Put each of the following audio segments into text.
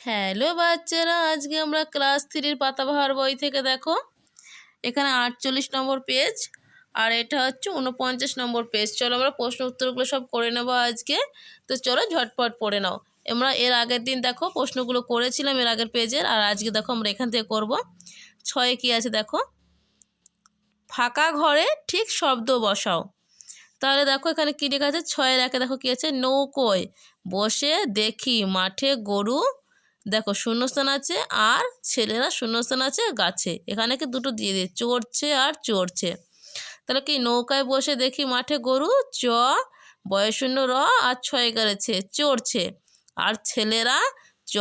Hello বাচ্চারা। আজকে আমরা ক্লাস থ্রির পাতাবাহার বই থেকে দেখো। এখানে আটচল্লিশ নম্বর পেজ আর এটা হচ্ছে উনপঞ্চাশ নম্বর পেজ চলো আমরা প্রশ্ন উত্তরগুলো সব করে নেব আজকে। তো চলো ঝটপট পড়ে নাও। আমরা এর আগের দিন দেখো প্রশ্নগুলো করেছিলাম এর আগের পেজের আর আজকে দেখো আমরা এখান থেকে করব। ছয়ে কি আছে দেখো? ফাঁকা ঘরে ঠিক শব্দ বসাও। তাহলে দেখো এখানে কী লেখা আছে? ছয়ের একে দেখো কী আছে? নৌকোয় বসে দেখি মাঠে গরু দেখো শূন্যস্থান আছে আর ছেলেরা শূন্যস্থান আছে গাছে। এখানে কি দুটো দিয়ে দিয়ে চড়ছে আর চড়ছে। তাহলে কি নৌকায় বসে দেখি মাঠে গরু? চ বয়শূন্য র আর ছয় গেড়েছে, চড়ছে। আর ছেলেরা, চ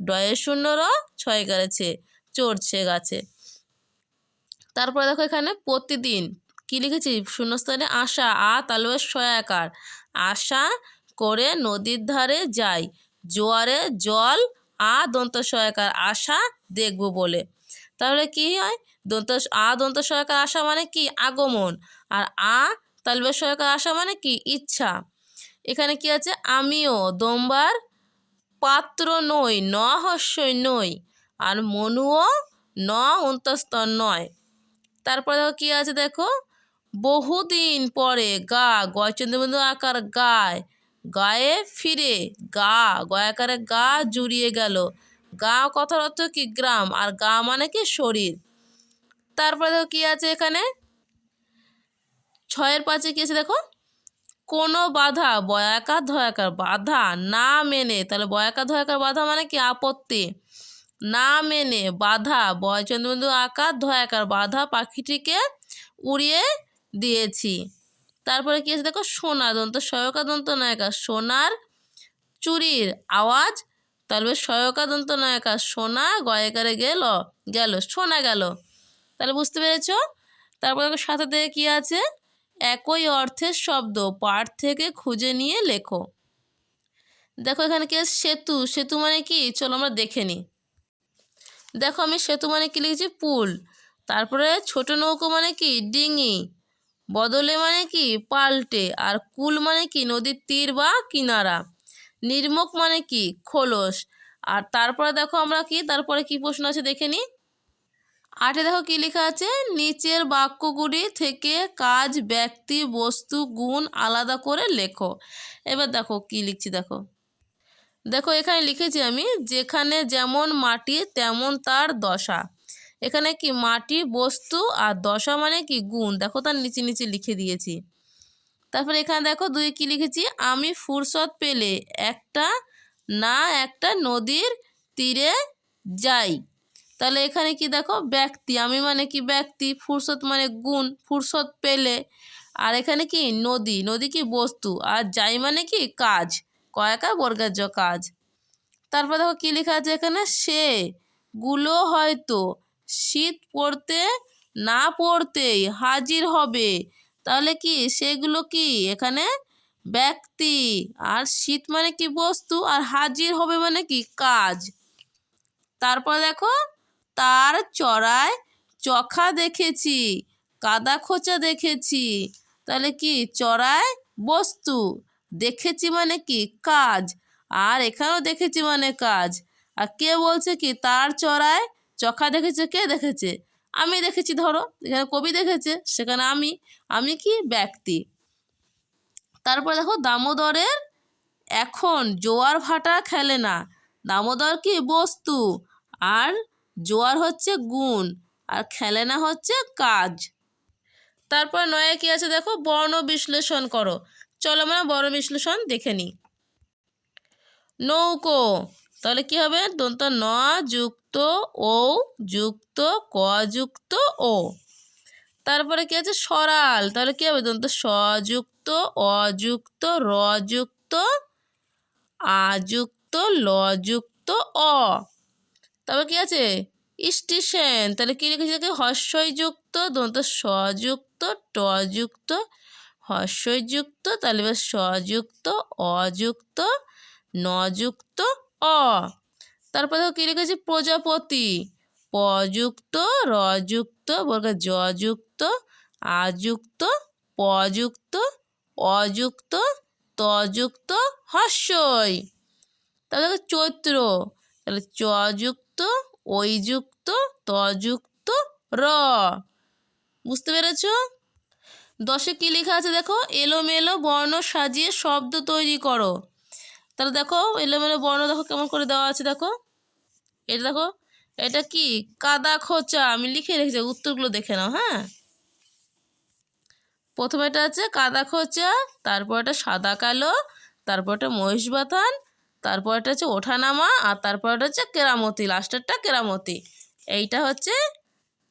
ডয়ে শূন্য র, ছয় গেড়েছে, চড়ছে গাছে। তারপরে দেখো এখানে প্রতিদিন কি লিখেছি? শূন্যস্থানে আশা, আ তালুয়ের সয়াকার। আশা করে নদীর ধারে যাই, জোয়ারে জল আ দন্ত সহায়কার আশা দেখব বলে। তাহলে কি হয়? দন্ত, আ দন্ত সহায়কার আশা মানে কি? আগমন। আর আ তালবের সহায়কার আশা মানে কি? ইচ্ছা। এখানে কি আছে? আমিও। দোমবার পাত্র নই, ন হস্যই নই। আর মনুও ন অন্তস্তর নয়। তারপরে দেখো কী আছে দেখো? বহুদিন পরে গা গয় চন্দ্রবিন্দু আকার গায়। গায়ে ফিরে, গা, গয়াকারে গা জুড়িয়ে গেল। গা কথার অর্থ কি? গ্রাম। আর গা মানে কি? শরীর। তারপরে দেখো কী আছে এখানে? ছয়ের পাঁচে কী আছে দেখো? কোনো বাধা, বয়াকার ধয়াকার বাধা না মেনে। তাহলে বয়াকার ধয়াকার বাধা মানে কি? আপত্তি। না মেনে, বাধা, বয়চন্দ্রবিন্দু আকার ধয়াকার বাধা পাখিটিকে উড়িয়ে দিয়েছি। তারপরে কি আছে? দেখো সোনা দন্ত, সয়কা দন্ত নায়িকা, সোনার চুরির আওয়াজ তাহলে সয়কা দন্ত নায়িকা, সোনা, গয়কারে গেল গেল শোনা গেল। তাহলে বুঝতে পেরেছ? তারপরে দেখো, সাথে থেকে কী আছে? একই অর্থের শব্দ পাঠ থেকে খুঁজে নিয়ে লেখো। দেখো, এখানে কি আছে? সেতু সেতু মানে কি? চলো আমরা দেখে নিই। দেখো, আমি সেতু মানে কি লিখেছি? পুল। তারপরে ছোট নৌকো মানে কি? ডিঙি। বদলে মানে কি? পাল্টে। আর কুল মানে কি? নদীর তীর বা কিনারা। নির্মুখ মানে কি? খোলস। আর তারপরে দেখো আমরা কি? তারপরে কি প্রশ্ন আছে দেখে নিই আটে দেখো কি লেখা আছে? নিচের বাক্যগুলি থেকে কাজ, ব্যক্তি, বস্তু, গুণ আলাদা করে লেখো। এবার দেখো কি লিখছি দেখো। দেখো এখানে লিখেছি আমি, যেখানে যেমন মাটি, তেমন তার দশা। এখানে কি মাটি, বস্তু আর দশা মানে কি গুণ? দেখো তার নিচে নিচে লিখে দিয়েছি। তারপরে এখানে দেখো দুই কি লিখেছি? আমি ফুরসত পেলে একটা না একটা নদীর তীরে যাই। তাহলে এখানে কি দেখো? ব্যক্তি। আমি মানে কি ব্যক্তি? ফুরসত মানে গুণ। ফুরসত পেলে। আর এখানে কি? নদী। নদী কি বস্তু? আর যাই মানে কি? কাজ। কয়েকা বর্গার্য কাজ। তারপর দেখো কী লেখা আছে এখানে? সে। গুলো হয়তো শীত পড়তে না পড়তেই হাজির হবে। তাহলে কি সেগুলো কি এখানে? ব্যক্তি। আর শীত মানে কি বস্তু? আর হাজির হবে মানে কি? কাজ। তারপর দেখো, তার চড়ায় চখা দেখেছি, কাদা খোঁচা দেখেছি। তাহলে কি? চড়ায় বস্তু। দেখেছি মানে কি? কাজ। আর এখানেও দেখেছি মানে কাজ। আর কে বলছে কি? তার চড়ায় চখা দেখেছে, কে দেখেছে? আমি দেখেছি, ধরো। এখানে কবি দেখেছে, সেখানে আমি। আমি কি? ব্যক্তি। তারপর দেখো, দামোদরের এখন জোয়ার ভাটা খেলে না। দামোদর কি? বস্তু। আর জোয়ার হচ্ছে গুণ। আর খেলে না হচ্ছে কাজ। তারপর নয় কি আছে দেখো? বর্ণ বিশ্লেষণ করো। চলো আমরা বর্ণ বিশ্লেষণ দেখে নিই। নৌকো। তাহলে কি হবে? দন্ত ন যুক্ত ও, যুক্ত ক যুক্ত ও। তারপরে কি আছে? সরাল। তাহলে কি হবে? দন্ত সযুক্ত অযুক্ত রযুক্ত আযুক্ত লযুক্ত অ। তারপর কি আছে? স্টেশন। তাহলে কি লিখেছি দেখে হর্ষযুক্ত দন্ত সযুক্ত টযুক্ত হর্ষযুক্ত তাহলে সযুক্ত অযুক্ত নযুক্ত অ। তারপরে দেখো কী লিখেছি? প্রজাপতি। পযুক্ত, রযুক্ত বর্গা যযুক্ত, আযুক্ত, পযুক্ত, অযুক্ত, তযুক্ত তারপর দেখো চৈত্র। তাহলে চযুক্ত ঐযুক্ত ওই যুক্ত ত যুক্ত র। বুঝতে পেরেছ? দশে কী লেখা আছে দেখো? এলোমেলো বর্ণ সাজিয়ে শব্দ তৈরি করো। তাহলে দেখো, এলোমেলো বর্ণ দেখো কেমন করে দেওয়া আছে দেখো। এটা দেখো, এটা কি? কাদা খোঁচা, আমি লিখে রেখেছি, উত্তরগুলো দেখে নাও হ্যাঁ। প্রথমে এটা আছে কাদা খোঁচা, তারপর এটা সাদা কালো, তারপর এটা মহিষ বাথান তারপর এটা হচ্ছে ওঠানামা, আর তারপর এটা হচ্ছে কেরামতি লাস্টেরটা কেরামতি। এইটা হচ্ছে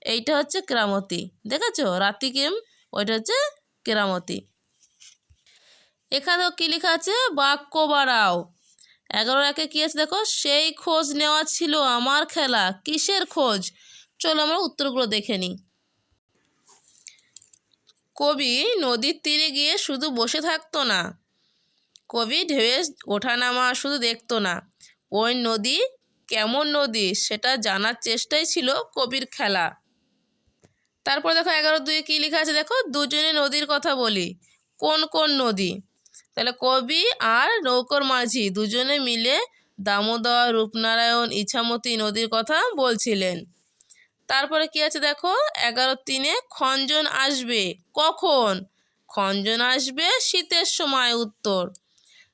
এইটা হচ্ছে কেরামতি, দেখেছ? রাতিকিম, ওইটা হচ্ছে কেরামতি। এখানেও কী লেখা আছে? বাক্য বাড়াও। এগারো একে কী আছে দেখো? সেই খোঁজ নেওয়া ছিল আমার খেলা। কিসের খোঁজ? চলো আমরা উত্তরগুলো দেখে নিই। কবি নদীর তীরে গিয়ে শুধু বসে থাকতো না। কবি ঢেউয়ে ওঠানামা শুধু দেখতো না। ওই নদী কেমন নদী সেটা জানার চেষ্টাই ছিল কবির খেলা। তারপর দেখো এগারো দুই কী লেখা আছে দেখো? দুজনে নদীর কথা বলি। কোন কোন নদী? তাহলে কবি আর নৌকর মাঝি দুজনে মিলে দামোদর, রূপনারায়ণ, ইছামতি নদীর কথা বলছিলেন। তারপরে কি আছে দেখো? এগারো তিনে খঞ্জন আসবে। কখন? খঞ্জন আসবে শীতের সময় উত্তর।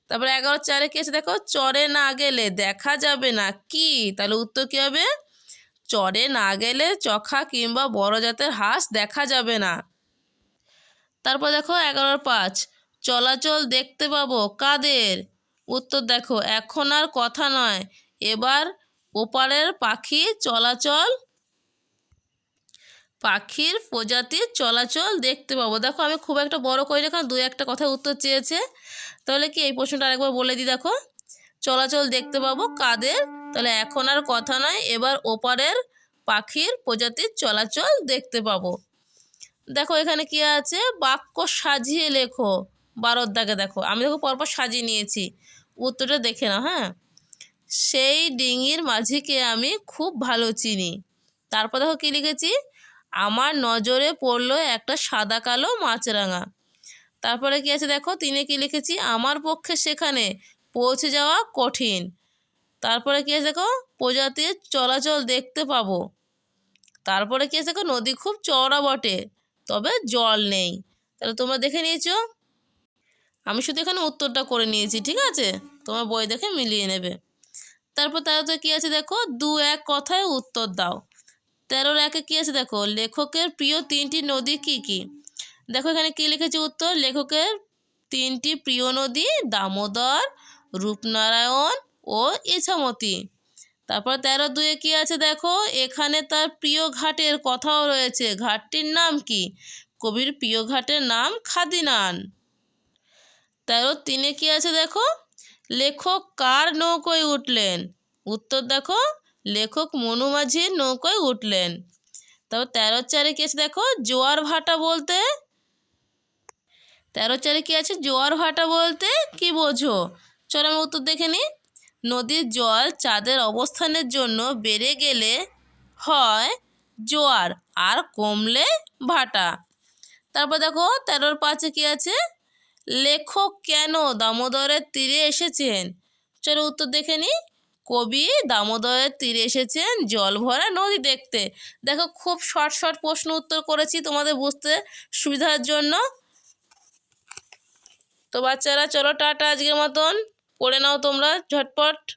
তারপরে এগারো চারে কি আছে দেখো? চরে না গেলে দেখা যাবে না। কি? তাহলে উত্তর কী হবে? চরে না গেলে চখা কিংবা বড় জাতের হাঁস দেখা যাবে না। তারপর দেখো এগারোর পাঁচ। চলাচল দেখতে পাবো, কাদের? উত্তর দেখো, এখন আর কথা নয়। এবার ওপারের পাখি চলাচল, পাখির প্রজাতির চলাচল দেখতে পাবো। দেখো, আমি খুব একটা বড় করি না, কারণ দু একটা কথা উত্তর চেয়েছে। তাহলে কি এই প্রশ্নটা আরেকবার বলে দিই, দেখো। চলাচল দেখতে পাবো, কাদের? তাহলে এখন আর কথা নয়, এবার ওপারের পাখির প্রজাতির চলাচল দেখতে পাবো। দেখো, এখানে কি আছে? বাক্য সাজিয়ে লেখো। বারোর দাগে দেখো। আমি দেখো পরপর সাজিয়ে নিয়েছি। উত্তরটা দেখে নাও হ্যাঁ? সেই ডিঙির মাঝিকে আমি খুব ভালো চিনি। তারপর দেখো কী লিখেছি? আমার নজরে পড়ল একটা সাদা কালো মাছরাঙা। তারপরে কি আছে দেখো? তিনি কি লিখেছি? আমার পক্ষে সেখানে পৌঁছে যাওয়া কঠিন। তারপরে কি আছে দেখো? প্রজাতির চলাচল দেখতে পাবো। তারপরে কি আছে দেখো? নদী খুব চওড়া বটে, তবে জল নেই। তাহলে তোমরা দেখে নিয়েছো। আমি শুধু এখানে উত্তরটা করে নিয়েছি, ঠিক আছে? তোমার বই দেখে মিলিয়ে নেবে। তারপর তারতে কী আছে দেখো? দু এক কথায় উত্তর দাও। তেরোর একে কী আছে দেখো? লেখকের প্রিয় তিনটি নদী কি কি? দেখো এখানে কী লিখেছে উত্তর? লেখকের তিনটি প্রিয় নদী দামোদর, রূপনারায়ণ ও ইছামতি। তারপর তেরো দুয়ে কী আছে দেখো? এখানে তার প্রিয় ঘাটের কথাও রয়েছে। ঘাটটির নাম কি? কবির প্রিয় ঘাটের নাম খাদিনান। তেরো তিনে কি আছে দেখো? লেখক কার নৌকোয় উঠলেন? উত্তর দেখো, লেখক মনু মাঝির নৌকোয় উঠলেন। তারপর তেরো চারে কি আছে দেখো? জোয়ার ভাটা বলতে? তেরো চারে কি আছে? জোয়ার ভাটা বলতে? কি বোঝো? চলো আমি উত্তর দেখে নিই। নদীর জল চাঁদের অবস্থানের জন্য বেড়ে গেলে হয় জোয়ার, আর কমলে ভাটা। তারপর দেখো, তেরোর পাঁচে কী আছে? লেখক কেন দামোদরের তীরে এসেছেন? চলো উত্তর দেখে নিই। কবি দামোদরের তীরে এসেছেন জল ভরা নদী দেখতে। দেখো, খুব শর্ট শর্ট প্রশ্ন উত্তর করেছি তোমাদের বুঝতে সুবিধার জন্য। তো বাচ্চারা, চলো টাটা আজকের মতন। পড়ে নাও তোমরা, ঝটপট।